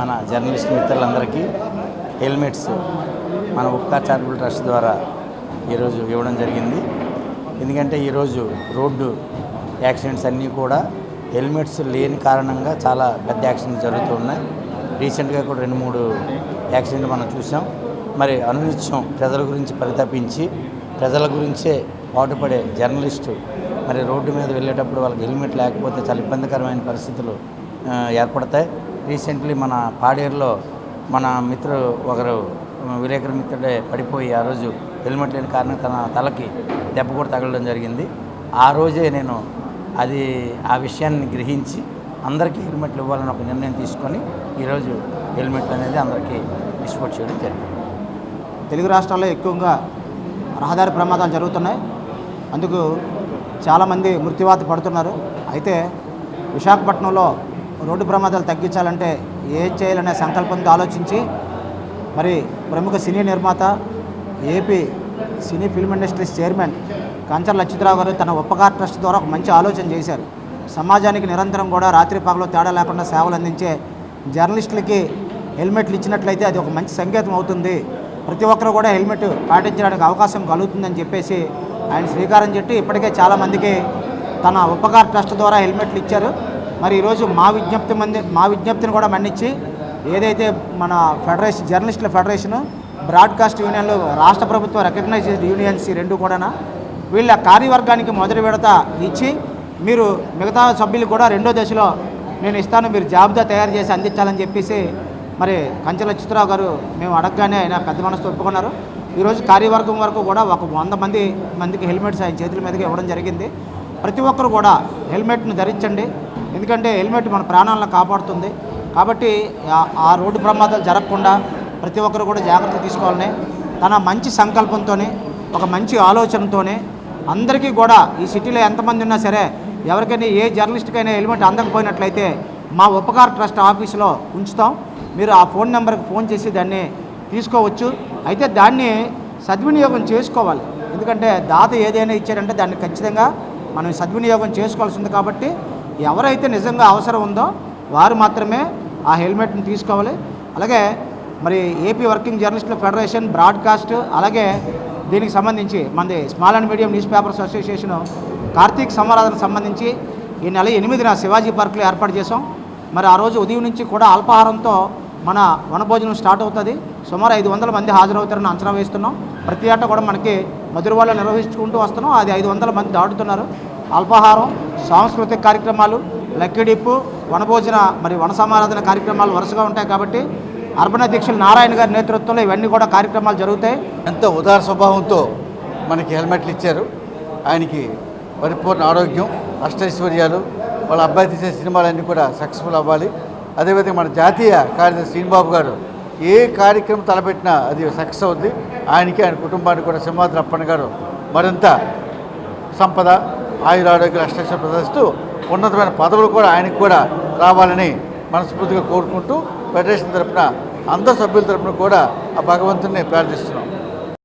మన జర్నలిస్ట్ మిత్రులందరికీ హెల్మెట్స్ మన ఉక్కా చారిటబుల్ ట్రస్ట్ ద్వారా ఈరోజు ఇవ్వడం జరిగింది. ఎందుకంటే ఈరోజు రోడ్డు యాక్సిడెంట్స్ అన్నీ కూడా హెల్మెట్స్ లేని కారణంగా చాలా పెద్ద యాక్సిడెంట్స్ జరుగుతూ ఉన్నాయి. రీసెంట్గా కూడా రెండు మూడు యాక్సిడెంట్లు మనం చూసాం. మరి అనునిత్యం ప్రజల గురించి పరితపించి ప్రజల గురించే పాటుపడే జర్నలిస్టు మరి రోడ్డు మీద వెళ్ళేటప్పుడు వాళ్ళకి హెల్మెట్ లేకపోతే చాలా ఇబ్బందికరమైన పరిస్థితులు ఏర్పడతాయి. రీసెంట్లీ మన పాడేరులో మన మిత్రుడు ఒకరు విలేకరు మిత్రుడే పడిపోయి ఆ రోజు హెల్మెట్ లేని కారణం తన తలకి దెబ్బ కూడా తగలడం జరిగింది. ఆ రోజే నేను అది ఆ విషయాన్ని గ్రహించి అందరికీ హెల్మెట్లు ఇవ్వాలని ఒక నిర్ణయం తీసుకొని ఈరోజు హెల్మెట్లు అనేది అందరికీ డిస్పోర్ట్ చేయడం జరిగింది. తెలుగు రాష్ట్రాల్లో ఎక్కువగా రహదారి ప్రమాదాలు జరుగుతున్నాయి. అందుకు చాలామంది మృత్యువాత పడుతున్నారు. అయితే విశాఖపట్నంలో రోడ్డు ప్రమాదాలు తగ్గించాలంటే ఏం చేయాలనే సంకల్పంతో ఆలోచించి మరి ప్రముఖ సినీ నిర్మాత AP cine film industries chairman Kanchar Lachhitarao గారు తన ఉపకార్ ట్రస్ట్ ద్వారా ఒక మంచి ఆలోచన చేశారు. సమాజానికి నిరంతరం కూడా రాత్రి పగలు తేడా లేకుండా సేవలు అందించే జర్నలిస్టులకి హెల్మెట్లు ఇచ్చినట్లయితే అది ఒక మంచి సంకేతం అవుతుంది. ప్రతి ఒక్కరు కూడా హెల్మెట్ పాటించడానికి అవకాశం కలుగుతుందని చెప్పేసి ఆయన శ్రీకారం చుట్టి ఇప్పటికే చాలామందికి తన ఉపకార్ ట్రస్ట్ ద్వారా హెల్మెట్లు ఇచ్చారు. మరి ఈరోజు మా విజ్ఞప్తి మంది మా విజ్ఞప్తిని కూడా మన్నించి ఏదైతే మన ఫెడరేషన్ జర్నలిస్టుల ఫెడరేషను బ్రాడ్కాస్ట్ యూనియన్లు రాష్ట్ర ప్రభుత్వ రికగ్నైజ్డ్ యూనియన్స్ రెండు కూడా వీళ్ళ కార్యవర్గానికి మొదటి విడత ఇచ్చి మీరు మిగతా సభ్యులు కూడా రెండో దశలో నేను ఇస్తాను మీరు జాబితా తయారు చేసి అందించాలని చెప్పేసి మరి కంచెల చిత్రరావు గారు మేము అడగగానే ఆయన పెద్ద మనసు ఒప్పుకున్నారు. ఈరోజు కార్యవర్గం వరకు కూడా ఒక వంద మంది మందికి హెల్మెట్స్ ఆయన చేతుల మీదకి ఇవ్వడం జరిగింది. ప్రతి ఒక్కరు కూడా హెల్మెట్ను ధరించండి. ఎందుకంటే హెల్మెట్ మన ప్రాణాలను కాపాడుతుంది. కాబట్టి ఆ- రోడ్డు ప్రమాదాలు జరగకుండా ప్రతి ఒక్కరు కూడా జాగ్రత్త తీసుకోవాలని తన మంచి సంకల్పంతో ఒక మంచి ఆలోచనతోనే అందరికీ కూడా ఈ సిటీలో ఎంతమంది ఉన్నా సరే ఎవరికైనా ఏ జర్నలిస్ట్కైనా హెల్మెట్ అందకపోయినట్లయితే మా ఉపకార ట్రస్ట్ ఆఫీసులో ఉంచుతాం. మీరు ఆ ఫోన్ నెంబర్కి ఫోన్ చేసి దాన్ని తీసుకోవచ్చు. అయితే దాన్ని సద్వినియోగం చేసుకోవాలి. ఎందుకంటే దాత ఏదైనా ఇచ్చారంటే దాన్ని ఖచ్చితంగా మనం సద్వినియోగం చేసుకోవాల్సి ఉంది కాబట్టి ఎవరైతే నిజంగా అవసరం ఉందో వారు మాత్రమే ఆ హెల్మెట్ని తీసుకోవాలి. అలాగే మరి ఏపీ వర్కింగ్ జర్నలిస్టుల ఫెడరేషన్ బ్రాడ్కాస్ట్ అలాగే దీనికి సంబంధించి మనది small and medium newspapers association Karthik సమారాధనకు సంబంధించి ఈ నెల ఎనిమిదిన శివాజీ పార్క్లో ఏర్పాటు చేసాం మరి ఆ రోజు ఉదయం నుంచి కూడా అల్పాహారంతో మన వనభోజనం స్టార్ట్ అవుతుంది. సుమారు ఐదు వందల మంది హాజరవుతారని అంచనా వేస్తున్నాం. ప్రతి ఏటా కూడా మనకి మధురవాళ్ళు నిర్వహించుకుంటూ వస్తున్నాం. అది ఐదు వందల మంది దాటుతున్నారు. అల్పాహారం సాంస్కృతిక కార్యక్రమాలు లక్కిడిప్పు వనభోజన మరి వన సమారాధన కార్యక్రమాలు వరుసగా ఉంటాయి కాబట్టి అర్బన్ అధ్యక్షులు నారాయణ గారి నేతృత్వంలో ఇవన్నీ కూడా కార్యక్రమాలు జరుగుతాయి. ఎంతో ఉదార స్వభావంతో మనకి హెల్మెట్లు ఇచ్చారు. ఆయనకి పరిపూర్ణ ఆరోగ్యం అష్టైశ్వర్యాలు వాళ్ళ అబ్బాయి తీసే సినిమాలన్నీ కూడా సక్సెస్ఫుల్ అవ్వాలి. అదేవిధంగా మన జాతీయ కార్యదర్శి శ్రీనిబాబు గారు ఏ కార్యక్రమం తలపెట్టినా అది సక్సెస్ అవుద్ది. ఆయనకి ఆయన కుటుంబానికి కూడా సింహాద్రి అప్పన్న గారు మరింత సంపద ఆయురారోగ్య అష్టైశ్వర్యం ప్రదర్శిస్తూ ఉన్నతమైన పదవులు కూడా ఆయనకు కూడా రావాలని మనస్ఫూర్తిగా కోరుకుంటూ ఫెడరేషన్ తరపున అందరు సభ్యుల తరపున కూడా ఆ భగవంతుని ప్రార్థిస్తున్నాం.